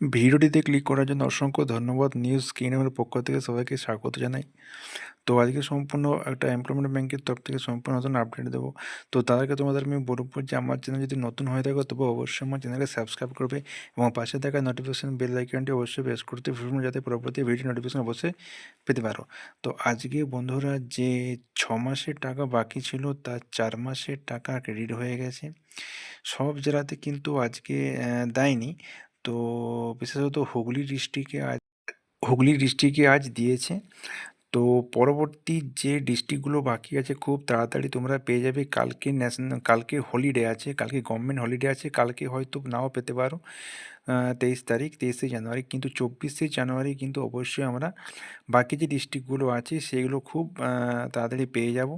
ভিডিওটিতে ক্লিক করার জন্য অসংখ্য ধন্যবাদ নিউজ স্ক্রিনের পক্ষ থেকে সবাইকে স্বাগত জানাই। তো আজকে সম্পূর্ণ একটা এমপ্লয়মেন্ট ব্যাংকের তরফ থেকে সম্পূর্ণ নতুন আপডেট দেবো। তো তাদেরকে তোমাদের আমি বলব যে আমার চ্যানেল যদি নতুন হয়ে থাকে, তবে অবশ্যই আমার চ্যানেলকে সাবস্ক্রাইব করবে এবং পাশে থাকা নোটিফিকেশন বেল আইকনটি অবশ্যই প্রেস করতে ভুলবেন যাতে পরবর্তী ভিডিও নোটিফিকেশন অবশ্যই পেতে পারো। তো আজকে বন্ধুরা যে ছ মাসের টাকা বাকি ছিল, তার চার মাসের টাকা ক্রেডিট হয়ে গেছে। সব জেলাতে কিন্তু আজকে দেয়নি। তো বিশেষত হুগলি ডিস্ট্রিক্টে আজ হুগলি ডিস্ট্রিক্টে আজ দিয়েছে। তো পরবর্তী যে ডিস্ট্রিক্টগুলো বাকি আছে খুব তাড়াতাড়ি তোমরা পেয়ে যাবে। কালকে ন্যাশনাল কালকে হলিডে আছে, কালকে গভর্নমেন্ট হলিডে আছে, কালকে হয়তো নাও পেতে পারো তেইশ তারিখ, তেইশে জানুয়ারি। কিন্তু চব্বিশে জানুয়ারি কিন্তু অবশ্যই আমরা বাকি যে ডিস্ট্রিক্টগুলো আছে সেগুলো খুব তাড়াতাড়ি পেয়ে যাব।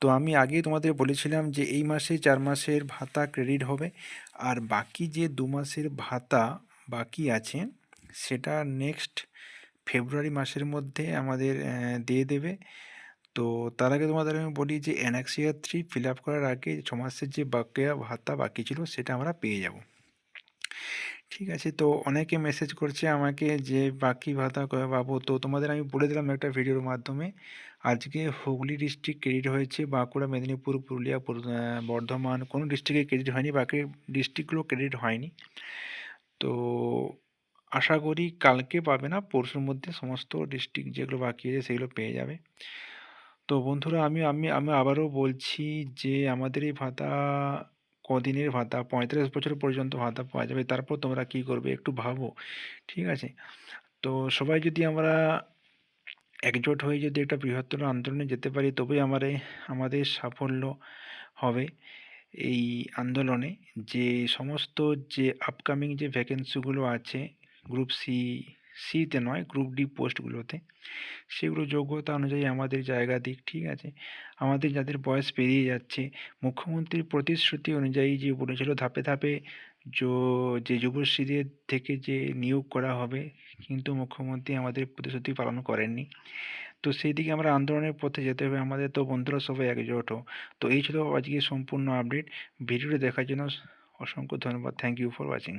তো আমি আগে তোমাদের বলেছিলাম যে এই মাসে চার মাসের ভাতা ক্রেডিট হবে। আর বাকি যে দু মাসের ভাতা বাকি আছে, সেটা নেক্সট ফেব্রুয়ারি মাসের মধ্যে আমাদের দিয়ে দেবে। তো তার আগে তোমাদের আমি বলি যে এনএক্সিআর থ্রি ফিল আপ করার আগে ছ মাসের যে বাকিয়া ভাতা বাকি ছিল, সেটা আমরা পেয়ে যাব। ঠিক আছে, তো অনেকে মেসেজ করছে আমাকে যে, বাকি ভাতা কবে পাবো। তো তোমাদের আমি বলে দিলাম একটা ভিডিওর মাধ্যমে। আজকে হুগলি ডিস্ট্রিক্ট ক্রেডিট হয়েছে, বাঁকুড়া, মেদিনীপুর, পুরুলিয়া বর্ধমান, কোনো ডিস্ট্রিক্টে ক্রেডিট হয়নি, বাকি ডিস্ট্রিক্টগুলো ক্রেডিট হয়নি। তো আশা করি কালকে পাবে না, পরশুর মধ্যে সমস্ত ডিস্ট্রিক্ট যেগুলো বাকি আছে সেগুলো পেয়ে যাবে। তো বন্ধুরা, আমি আমি আমি আবারও বলছি যে আমাদের এই ভাতা কদিনের ভাতা, পঁয়তাল্লিশ বছর পর্যন্ত ভাতা পাওয়া যাবে। তারপর তোমরা কি করবে একটু ভাবো, ঠিক আছে? তো সবাই যদি আমরা একজোট হয়ে যদি একটা বৃহত্তর আন্দোলনে যেতে পারি, তবেই আমার, আমাদের সাফল্য হবে এই আন্দোলনে। যে সমস্ত যে আপকামিং যে ভ্যাকেন্সিগুলো আছে গ্রুপ সি সিতে নয় গ্রুপ ডি পোস্টগুলোতে সেগুলো যোগ্যতা অনুযায়ী আমাদের জায়গা দিক, ঠিক আছে? আমাদের যাদের বয়স পেরিয়ে যাচ্ছে, মুখ্যমন্ত্রীর প্রতিশ্রুতি অনুযায়ী যে বলেছিল, ধাপে ধাপে যো যুবশ্রীদের থেকে যে নিয়োগ করা হবে, কিন্তু মুখ্যমন্ত্রী আমাদের প্রতিশ্রুতি পালন করেননি। তো সেই দিকে আমরা আন্দোলনের পথে যেতে হবে, আমাদের তো বন্ধুরা সবাই একজোট। তো এই ছিল আজকে সম্পূর্ণ আপডেট ভিডিওটি দেখার জন্য অসংখ্য ধন্যবাদ। Thank you for watching